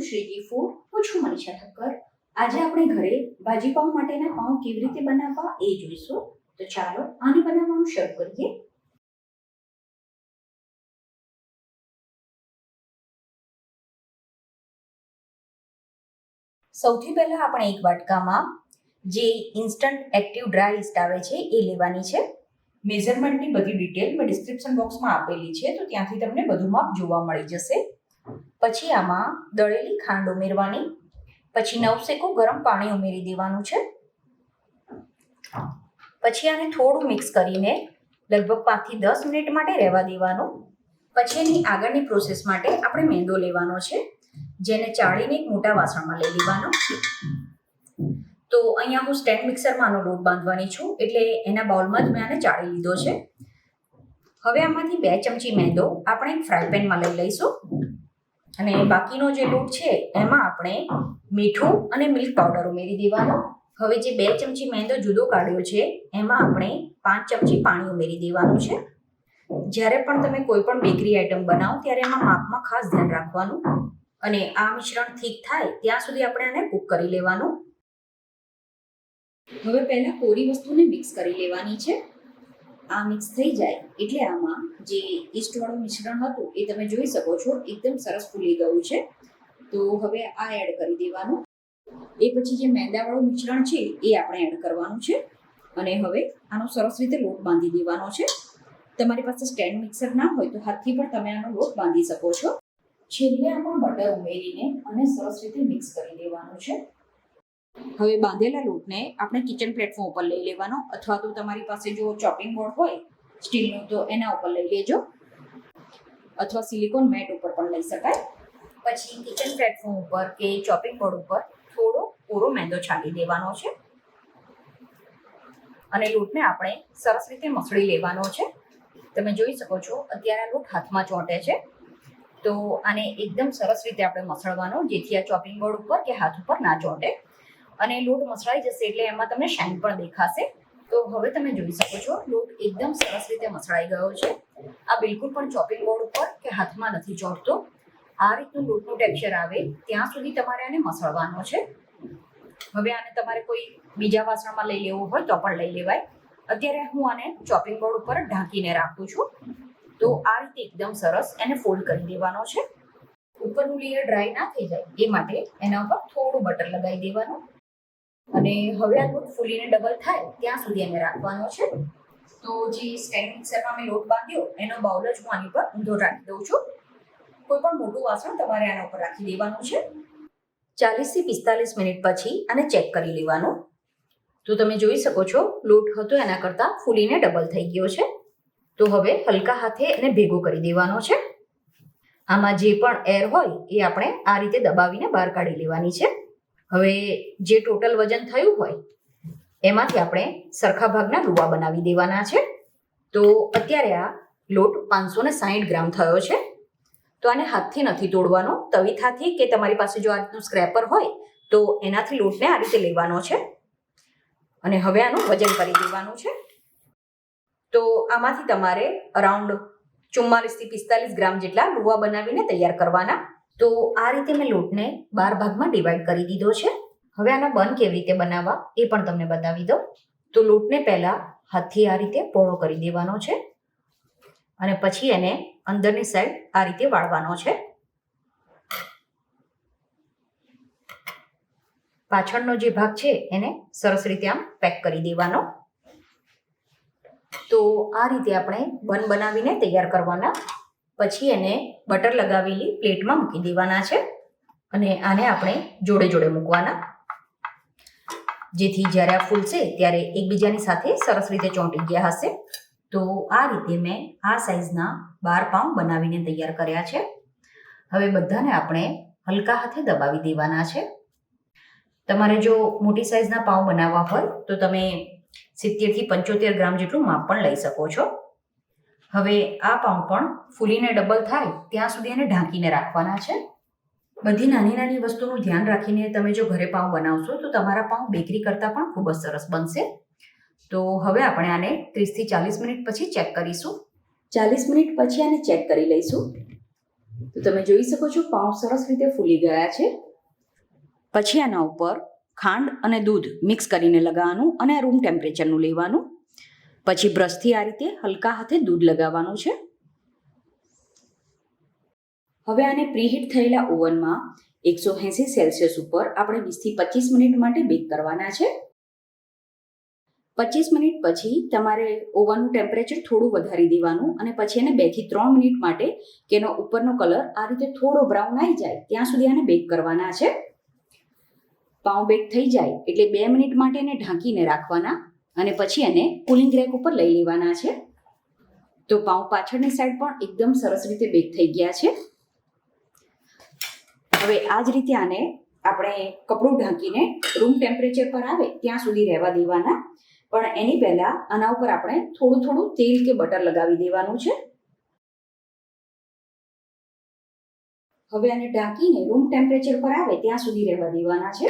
Shriji food હું છું મનીષા ઠક્કર, આજે આપણે ઘરે ભાજી પાઉં માટેના પાઉં કેવી રીતે બનાવવા એ જોઈશું. તો ચાલો આને બનાવવાનું શરૂ કરીએ. સૌથી પહેલા આપણે એક વાટકામાં જે ઇન્સ્ટન્ટ એક્ટિવ ડ્રાય ઇસ્ટ આવે છે એ લેવાની છે. મેઝરમેન્ટની બધી ડિટેલ મેં ડિસ્ક્રિપ્શન બોક્સમાં આપેલી છે, તો ત્યાંથી તમને બધું માપ જોવા મળી જશે. પછી આમાં દળેલી ખાંડ ઉમેરવાની, પછી નવસેકો ગરમ પાણી ઉમેરી દેવાનું છે. પછી આને થોડું મિક્સ કરીને લગભગ પાંચથી દસ મિનિટ માટે રહેવા દેવાનું. પછી એની આગળની પ્રોસેસ માટે આપણે મેંદો લેવાનો છે, જેને ચાળીને એક મોટા વાસણમાં લઈ લેવાનો. તો અહીંયા હું સ્ટેન્ડ મિક્સરમાં આનો લોટ બાંધવાની છું, એટલે એના બાઉલમાં જ મેં આને ચાળી લીધો છે. હવે આમાંથી બે ચમચી મેંદો આપણે એક ફ્રાય પેનમાં લઈ લઈશું. અને બાકીનો જે લોટ છે એમાં આપણે મીઠું અને મિલ્ક પાવડર ઉમેરી દેવાનો. હવે જે બે ચમચી મેંદો જુદો કાઢ્યો છે એમાં આપણે પાંચ ચમચી પાણી ઉમેરી દેવાનું છે. જ્યારે પણ તમે કોઈ પણ બેકરી આઈટમ બનાવો ત્યારે એમાં માપમાં ખાસ ધ્યાન રાખવાનું. અને આ મિશ્રણ ઠીક થાય ત્યાં સુધી આપણે આને કૂક કરી લેવાનું. હવે પહેલા કોરી વસ્તુને મિક્સ કરી લેવાની છે. આ મિક્સ થઈ જાય એટલે આમાં જે ઈસ્ટવાળું મિશ્રણ હતું એ તમે જોઈ શકો છો, એકદમ સરસ ફૂલી ગયું છે. તો હવે આ એડ કરી દેવાનું. એ પછી જે મેંદાવાળું મિશ્રણ છે એ આપણે એડ કરવાનું છે. અને હવે આનો સરસ રીતે લોટ બાંધી દેવાનો છે. તમારી પાસે સ્ટેન્ડ મિક્સર ના હોય તો હાથથી પણ તમે આનો લોટ બાંધી શકો છો. છેલ્લે આમાં બટર ઉમેરીને અને સરસ રીતે મિક્સ કરી દેવાનું છે. હવે બાંધેલા લોટને આપણે કિચન પ્લેટફોર્મ ઉપર લઈ લેવાનો, અથવા તો તમારી પાસે જો ચોપિંગ બોર્ડ હોય સ્ટીલનું તો એના ઉપર લઈ લેજો. અથવા સિલિકોન મેટ ઉપર પણ લઈ શકાય. પછી કિચન પ્લેટફોર્મ ઉપર કે ચોપિંગ બોર્ડ ઉપર થોડો પૂરો મેંદો છાલી દેવાનો છે. અને લોટને આપણે સરસ રીતે મસળી લેવાનો છે. તમે જોઈ શકો છો, અત્યારે લોટ હાથમાં ચોંટે છે. તો આને એકદમ સરસ રીતે આપણે મસળવાનો, જેથી આ ચોપિંગ બોર્ડ ઉપર કે હાથ ઉપર ના ચોંટે. અને લોટ મસળાઈ જશે એટલે એમાં તમને શાઇન પણ દેખાશે. તો હવે તમે જોઈ શકો છો, લોટ એકદમ સરસ રીતે મસળાઈ ગયો છે. આ બિલકુલ પણ ચોપિંગ બોર્ડ ઉપર કે હાથમાં નથી ચોટતો આ રીતનું લોટનું ટેક્સચર આવે, ત્યાં સુધી તમારે આને મસળવાનો છે. હવે આને તમારે કોઈ બીજા વાસણમાં લઈ લેવું હોય તો પણ લઈ લેવાય. અત્યારે હું આને ચોપિંગ બોર્ડ ઉપર ઢાંકીને રાખું છું. તો આ રીતે એકદમ સરસ એને ફોલ્ડ કરી દેવાનો છે. ઉપરનું લેયર ડ્રાય ના થઈ જાય એ માટે એના ઉપર થોડું બટર લગાવી દેવાનું. અને હવે આ લોટ ફૂલીને ડબલ થાય, ત્યાં સુધી એને રાખવાનો છે. તો જે સ્ટેન્ડ મિક્સરમાં મેં લોટ બાંધ્યો, એનો બાઉલ જ હું આની પર ઊંધો રાખી દઉં છું. કોઈ પણ મોટું વાસણ તમારે આના ઉપર રાખી દેવાનું છે. ચાલીસથી પિસ્તાલીસ મિનિટ પછી આને ચેક કરી લેવાનું. તો તમે જોઈ શકો છો, લોટ હતો એના કરતાં ફૂલીને ડબલ થઈ ગયો છે. તો હવે હલકા હાથે એને ભેગો કરી દેવાનો છે. આમાં જે પણ એર હોય એ આપણે આ રીતે દબાવીને બહાર કાઢી લેવાની છે. હવે જે ટોટલ વજન થયું હોય, એમાંથી આપણે સરખા ભાગના રૂવા બનાવી દેવાના છે. તો અત્યારે આ લોટ પાંચસો ને સાહીઠ ગ્રામ થયો છે. તો આને હાથથી નથી તોડવાનો. તવીથાથી કે તમારી પાસે જો આ રીતનું સ્ક્રેપર હોય, તો એનાથી લોટને આ રીતે લેવાનો છે. અને હવે આનું વજન કરી દેવાનું છે. તો આમાંથી તમારે અરાઉન્ડ ચુમ્માલીસથી પિસ્તાલીસ ગ્રામ જેટલા લુવા બનાવીને તૈયાર કરવાના. તો આ રીતે મેં લોટને બાર ભાગમાં ડિવાઈડ કરી દીધો છે. હવે આનો બન કેવી રીતે બનાવવા એ પણ તમને બતાવી દઉં. તો લોટને પહેલાં હાથથી આ રીતે પહોળો કરી દેવાનો છે અને પછી એને અંદરની સાઈડ આ રીતે વાળવાનો છે. પાછળનો જે ભાગ છે એને સરસ રીતે આમ પેક કરી દેવાનો. તો આ રીતે આપણે બન બનાવીને તૈયાર કરવાના પછી એને બટર લગાવેલી પ્લેટમાં મૂકી દેવાના છે અને આને આપણે જોડે જોડે મૂકવાના. જેથી જ્યારે આ ફૂલશે ત્યારે એકબીજાની સાથે સરસ રીતે ચોંટી ગયા હશે. તો આ રીતે મેં આ સાઇઝના બાર પાઉં બનાવીને તૈયાર કર્યા છે. હવે બધાને આપણે હલકા હાથે દબાવી દેવાના છે. તમારે જો મોટી સાઈઝના પાઉં બનાવવા હોય તો તમે સિત્તેરથી પંચોતેર ગ્રામ જેટલું માપ પણ લઈ શકો છો. હવે આ પાઉં પણ ફૂલીને ડબલ થાય, ત્યાં સુધી એને ઢાંકીને રાખવાના છે. બધી નાની નાની વસ્તુનું ધ્યાન રાખીને તમે જો ઘરે પાઉં બનાવશો, તો તમારા પાઉં બેકરી કરતાં પણ ખૂબ જ સરસ બનશે. તો હવે આપણે આને ત્રીસથી ચાલીસ મિનિટ પછી ચેક કરીશું. ચાલીસ મિનિટ પછી આને ચેક કરી લઈશું. તો તમે જોઈ શકો છો પાઉં સરસ રીતે ફૂલી ગયા છે. પછી આના ઉપર ખાંડ અને દૂધ મિક્સ કરીને લગાવવાનું અને રૂમ ટેમ્પરેચરનું લેવાનું. પછી બ્રશથી આ રીતે હલકા હાથે દૂધ લગાવવાનું છે. હવે આને પ્રીહીટ થયેલા ઓવનમાં એકસો એંસી સેલ્સિયસ ઉપર આપણે વીસથી પચીસ મિનિટ માટે બેક કરવાના છે. પચીસ મિનિટ પછી તમારે ઓવનનું ટેમ્પરેચર થોડું વધારી દેવાનું અને પછી એને બેથી ત્રણ મિનિટ માટે કે એનો ઉપરનો કલર આ રીતે થોડો બ્રાઉન આવી જાય ત્યાં સુધી આને બેક કરવાના છે. પાઉં બેક થઈ જાય એટલે બે મિનિટ માટે એને ઢાંકીને રાખવાના. અને પછી એને કુલિંગ રેક ઉપર લઈ લેવાના છે. તો પાઉં પાછળની સાઈડ પણ એકદમ સરસ રીતે બેક થઈ ગયા છે. હવે આ જ રીતે આને આપણે કપડું ઢાંકીને રૂમ ટેમ્પરેચર પર આવે ત્યાં સુધી રહેવા દેવાના. પણ એની પહેલા આના ઉપર આપણે થોડું થોડું તેલ કે બટર લગાવી દેવાનું છે. હવે આને ઢાંકીને રૂમ ટેમ્પરેચર પર આવે ત્યાં સુધી રહેવા દેવાના છે.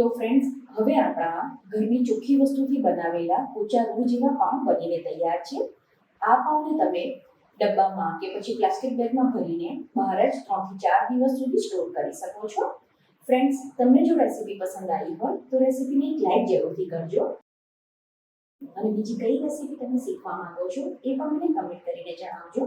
તો ફ્રેન્ડ્સ હવે આપણા ઘરની ચોખ્ખી વસ્તુથી બનાવેલા પોચા રૂ જેવા પાઉં બનીને તૈયાર છે. આ પાઉંને તમે ડબ્બામાં કે પછી પ્લાસ્ટિક બેગમાં ભરીને બહાર જ ત્રણથી ચાર દિવસ સુધી સ્ટોર કરી શકો છો. ફ્રેન્ડ્સ તમને જો રેસીપી પસંદ આવી હોય, તો રેસીપીને એક લાઈક જરૂરથી કરજો. અને બીજી કઈ રેસીપી તમે શીખવા માંગો છો, એ પણ મને કમેન્ટ કરીને જણાવજો.